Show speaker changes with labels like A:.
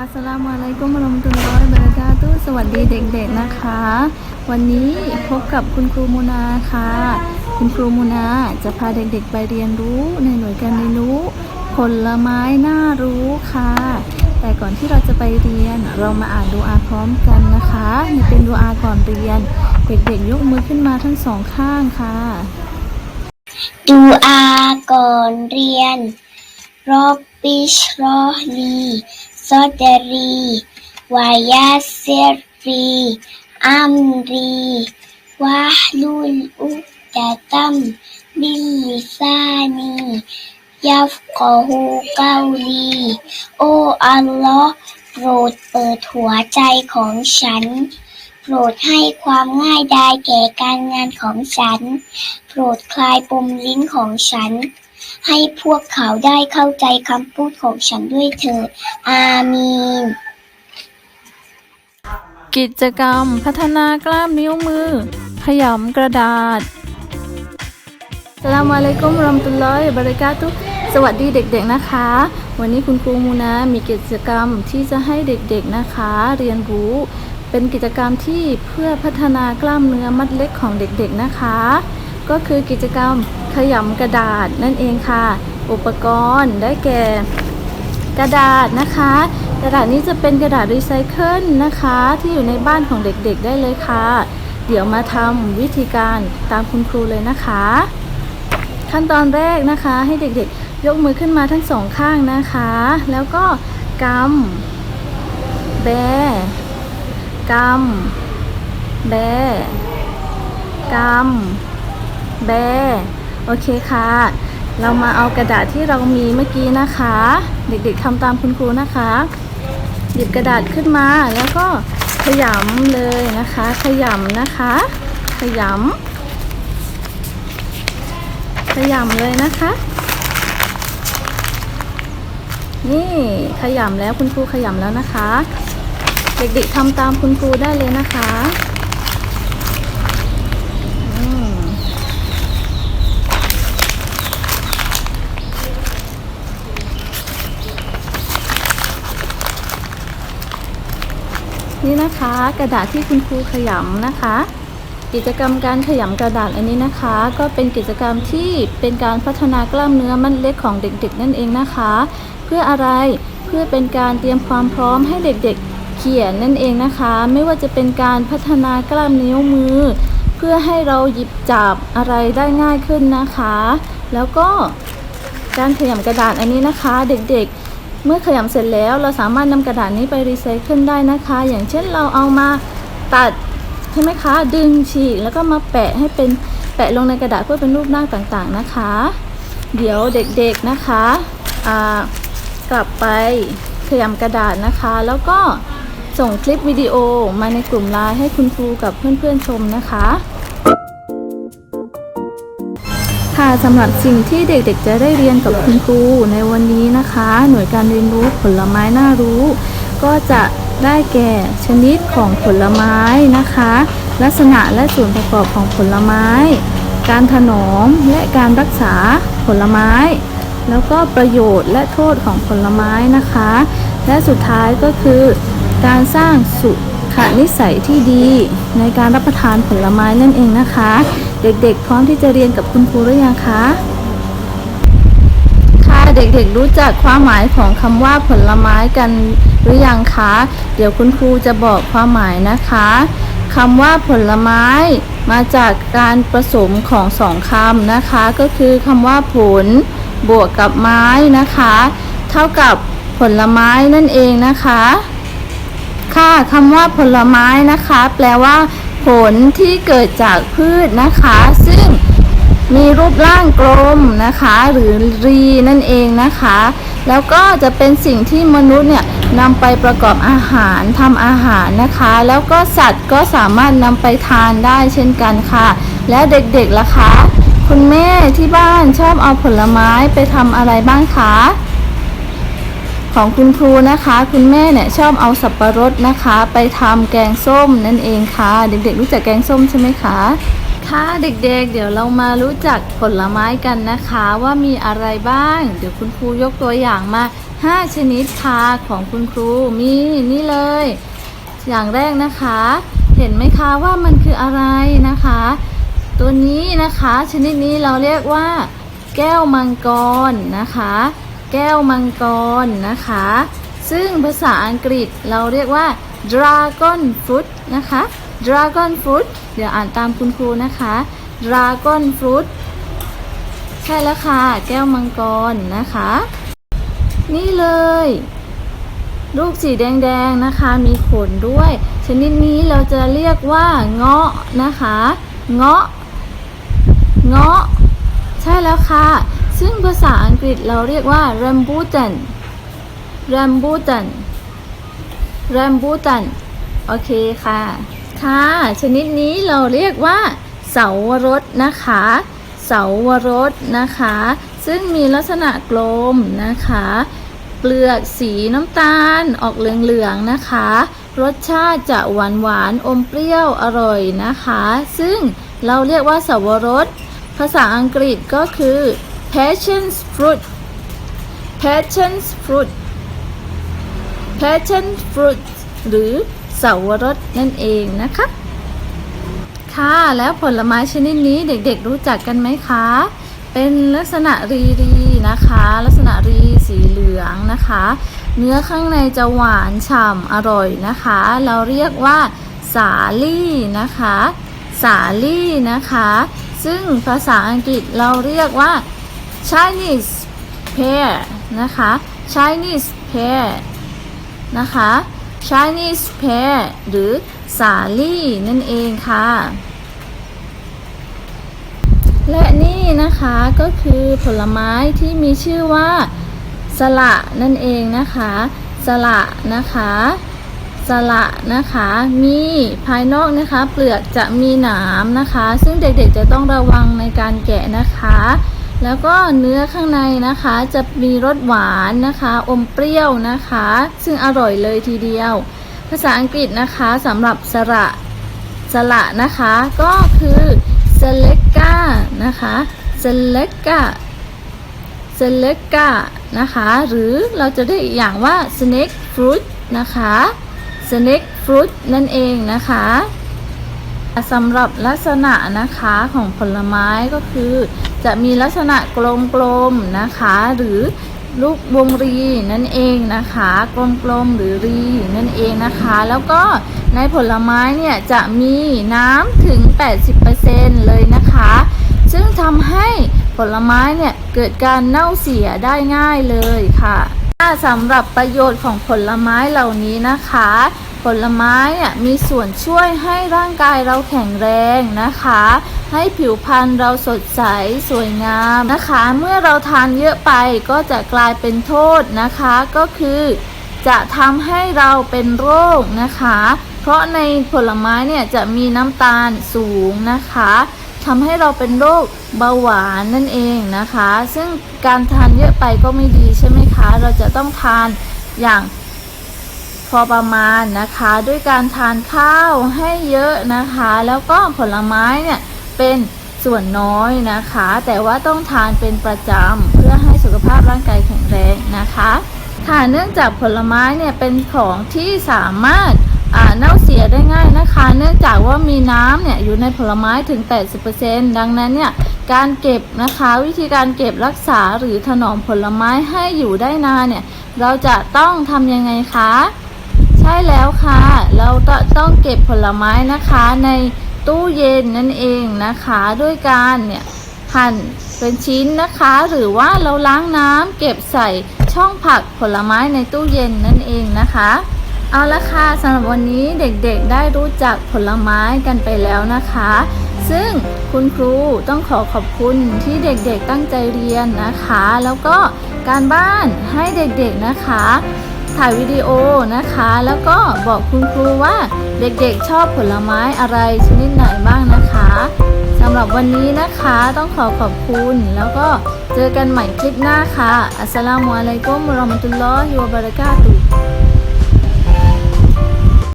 A: อัสสลามุอะลัยกุมวะเราะมะตุลลอฮิวะบะเราะกาตุสวัสดีเด็กๆนะคะ วันนี้พบกับคุณครูมูนาค่ะ คุณครูมูนาจะพาเด็กๆไปเรียนรู้ในหน่วยการเรียนรู้ผลไม้น่ารู้ค่ะ แต่ก่อนที่เราจะไปเรียนเรามาอ่านดูอาพร้อมกันนะคะนี่เป็นดูอาก่อนเรียน เด็กๆยกมือขึ้นมาทั้งสองข้างค่ะ
B: ดูอาก่อนเรียนรอบบิชรอลี ซอดรีวายาเซรีอัมรีวะฮลุลอุกดะตัมบิลลิซานียฟกอฮูกาลีโออัลลอฮ์โปรดเปิดหัวใจของฉัน โปรดให้ความง่ายดายแก่การงานของฉัน โปรดคลายปมลิ้นของฉัน ให้พวกเขาได้เข้าใจคำพูดของฉันด้วยเถิด อามีน
A: กิจกรรมพัฒนากล้ามนิ้วมือ ขยำกระดาษสลามอะลัยกุมวะเราะมะตุลลอฮิวะบะเราะกาตุฮ์สวัสดีเด็กๆนะคะ วันนี้คุณครูมูนามีกิจกรรมที่จะให้เด็กๆนะคะ เรียนรู้เป็นกิจกรรมที่เพื่อพัฒนากล้ามเนื้อมัดเล็กของเด็กๆนะคะ ก็คือกิจกรรม ขยำกระดาษนั่นเองค่ะ อุปกรณ์ได้แก่ กระดาษนะคะ กระดาษนี้จะเป็นกระดาษรีไซเคิลนะคะ ที่อยู่ในบ้านของเด็กๆได้เลยค่ะ เดี๋ยวมาทำวิธีการตามคุณครูเลยนะคะ ขั้นตอนแรกนะคะให้เด็กๆ ยกมือขึ้นมาทั้งสองข้างนะคะ แล้วก็กำแบกำแบกำแบ โอเคค่ะ เรามาเอากระดาษที่เรามีเมื่อกี้นะคะ เด็กๆทำตามคุณครูนะคะ หยิบกระดาษขึ้นมาแล้วก็ขยำเลยนะคะ ขยำนะคะ ขยำขยำเลยนะคะ นี่ขยำแล้วคุณครูขยำแล้วนะคะ เด็กๆทำตามคุณครูได้เลยนะคะอืม นะคะ กระดาษที่คุณครูขยำนะคะ กิจกรรมการขยำกระดาษอันนี้นะคะ ก็เป็นกิจกรรมที่เป็นการพัฒนากล้ามเนื้อมัดเล็กของเด็กๆ นั่นเองนะคะ เพื่ออะไรเพื่อเป็นการเตรียมความพร้อมให้เด็กๆ เขียนนั่นเองนะคะ ไม่ว่าจะเป็นการพัฒนากล้ามนิ้วมือ เพื่อให้เราหยิบจับอะไรได้ง่ายขึ้นนะคะ แล้วก็การขยำกระดาษอันนี้นะคะ เด็กๆ เมื่อขยำเสร็จแล้วเราสามารถนำกระดาษนี้ไปรีไซเคิลได้นะคะ อย่างเช่นเราเอามาตัดใช่ไหมคะ ดึงฉีกแล้วก็มาแปะให้เป็นแปะลงในกระดาษเพื่อเป็นรูปร่างต่างๆนะคะ เดี๋ยวเด็กๆนะคะกลับไปขยำกระดาษนะคะ แล้วก็ส่งคลิปวิดีโอมาในกลุ่มไลน์ให้คุณครูกับเพื่อนๆชมนะคะ ค่ะสำหรับสิ่งที่เด็กๆ จะได้เรียนกับคุณครูในวันนี้นะคะ หน่วยการเรียนรู้ผลไม้น่ารู้ ก็จะได้แก่ชนิดของผลไม้นะคะ ลักษณะและส่วนประกอบของผลไม้ การถนอมและการรักษาผลไม้ แล้วก็ประโยชน์และโทษของผลไม้นะคะ และสุดท้ายก็คือ การสร้างสุขนิสัยที่ดีในการรับประทานผลไม้นั่นเองนะคะ เด็กๆ พร้อมที่จะเรียนกับคุณครูหรือยังคะ ค่ะเด็กๆรู้จักความหมายของคำว่าผลไม้กันหรือยังคะ เดี๋ยวคุณครูจะบอกความหมายนะคะคำว่าผลไม้มาจากการผสมของสองคำนะคะ ก็คือคำว่าผล บวกกับไม้นะคะ เท่ากับผลไม้นั่นเองนะคะ ค่ะคำว่าผลไม้นะคะ แปลว่า ผลที่เกิดจากพืชนะคะ ซึ่งมีรูปร่างกลมนะคะ หรือรีนั่นเองนะคะ แล้วก็จะเป็นสิ่งที่มนุษย์เนี่ยนำไปประกอบอาหารทำอาหารนะคะ แล้วก็สัตว์ก็สามารถนำไปทานได้เช่นกันค่ะ แล้วเด็กๆล่ะคะ คุณแม่ที่บ้านชอบเอาผลไม้ไปทำอะไรบ้างคะ ของคุณครูนะคะ คุณแม่เนี่ยชอบเอาสับปะรดนะคะ ไปทำแกงส้มนั่นเองค่ะ เด็กๆรู้จักแกงส้มใช่ไหมคะค่ะเด็กๆ เดี๋ยวเรามารู้จักผลไม้กันนะคะ ว่ามีอะไรบ้าง เดี๋ยวคุณครูยกตัวอย่างมา 5 ชนิดค่ะของคุณครูมีนี่เลย อย่างแรกนะคะ เห็นไหมคะว่ามันคืออะไรนะคะ ตัวนี้นะคะ ชนิดนี้เราเรียกว่า แก้วมังกรนะคะ ก้วมังกรนะคะ ซึ่งภาษาอังกฤษเราเรียกว่า dragon fruit นะคะ dragon fruit เดี๋ยวอ่านตามคุณครูนะคะ dragon fruit ใช่แล้วค่ะ แก้วมังกรนะคะ นี่เลย ลูกสีแดงๆนะคะ มีขนด้วย ชนิดนี้เราจะเรียกว่าเงาะนะคะ เงาะ เงาะ ใช่แล้วค่ะ ซึ่งภาษาอังกฤษเราเรียกว่า rambutan rambutan rambutan โอเคค่ะ ค่ะ ชนิดนี้เราเรียกว่า เสาวรสนะคะ เสาวรสนะคะ ซึ่งมีลักษณะกลมนะคะ เปลือกสีน้ำตาลออกเหลืองๆนะคะ รสชาติจะหวานหวานอมเปรี้ยวอร่อยนะคะ ซึ่งเราเรียกว่าเสาวรส ภาษาอังกฤษก็คือ passion fruit passion fruit passion fruit หรือเสาวรสนั่นเองนะคะ ค่ะ แล้วผลไม้ชนิดนี้เด็กๆรู้จักกันไหมคะ เป็นลักษณะรีรีนะคะ ลักษณะรีสีเหลืองนะคะ เนื้อข้างในจะหวานฉ่ำอร่อยนะคะ เราเรียกว่าสาลี่นะคะ สาลี่นะคะ ซึ่งภาษาอังกฤษเราเรียกว่า Chinese pear นะคะ Chinese pear นะคะ Chinese pear หรือสาลี่นั่นเองค่ะ และนี่นะคะก็คือผลไม้ที่มีชื่อว่าสละนั่นเองนะคะ สละนะคะสละนะคะ มีภายนอกนะคะ เปลือกจะมีหนามนะคะ ซึ่งเด็กๆจะต้องระวังในการแกะนะคะ แล้วก็เนื้อข้างในนะคะจะมีรสหวานนะคะ อมเปรี้ยวนะคะ ซึ่งอร่อยเลยทีเดียว ภาษาอังกฤษนะคะสำหรับสระสละนะคะ ก็คือ selecta นะคะ selecta s e l e c a นะคะ หรือเราจะได้อีกอย่างว่า snake fruit นะคะ snake fruit นั่นเองนะคะสำหรับลักษณะนะคะของผลไม้ก็คือจะมีลักษณะกลมๆนะคะ หรือลูกวงรีนั่นเองนะคะกลมๆหรือรีนั่นเองนะคะ แล้วก็ในผลไม้เนี่ยจะมีน้ำถึง 80%เลยนะคะ ซึ่งทำให้ผลไม้เนี่ยเกิดการเน่าเสียได้ง่ายเลยค่ะสำหรับประโยชน์ของผลไม้เหล่านี้นะคะ ผลไม้อะมีส่วนช่วยให้ร่างกายเราแข็งแรงนะคะ ให้ผิวพรรณเราสดใสสวยงามนะคะ เมื่อเราทานเยอะไปก็จะกลายเป็นโทษนะคะ ก็คือจะทำให้เราเป็นโรคนะคะ เพราะในผลไม้เนี่ยจะมีน้ำตาลสูงนะคะทำให้เราเป็นโรคเบาหวานนั่นเองนะคะ ซึ่งการทานเยอะไปก็ไม่ดีใช่ไหมคะ เราจะต้องทานอย่าง พอประมาณนะคะ ด้วยการทานข้าวให้เยอะนะคะ แล้วก็ผลไม้เนี่ยเป็นส่วนน้อยนะคะ แต่ว่าต้องทานเป็นประจำเพื่อให้สุขภาพร่างกายแข็งแรงนะคะค่ะเนื่องจากผลไม้เนี่ยเป็นของที่สามารถเน่าเสียได้ง่ายนะคะ เนื่องจากว่ามีน้ำเนี่ยอยู่ในผลไม้ถึง 80%ดังนั้นเนี่ยการเก็บนะคะวิธีการเก็บรักษาหรือถนอมผลไม้ให้อยู่ได้นานเนี่ยเราจะต้องทำยังไงคะ ช่แล้วค่ะ เราต้องเก็บผลไม้นะคะในตู้เย็นนั่นเองนะคะด้วยการเนี่ยหั่นเป็นชิ้นนะคะ หรือว่าเราล้างน้ำเก็บใส่ช่องผักผลไม้ในตู้เย็นนั่นเองนะคะ เอาละค่ะสำหรับวันนี้เด็กๆได้รู้จักผลไม้กันไปแล้วนะคะ ซึ่งคุณครูต้องขอขอบคุณที่เด็กๆตั้งใจเรียนนะคะ แล้วก็การบ้านให้เด็กๆนะคะ ถ่ายวิดีโอนะคะ แล้วก็บอกคุณครูว่าเด็กๆชอบผลไม้อะไรชนิดไหนบ้างนะคะสำหรับวันนี้นะคะต้องขอขอบคุณ แล้วก็เจอกันใหม่คลิปหน้าค่ะ อัสสลามุอะลัยกุมรอมตุลลอฮิวะบารากาตุ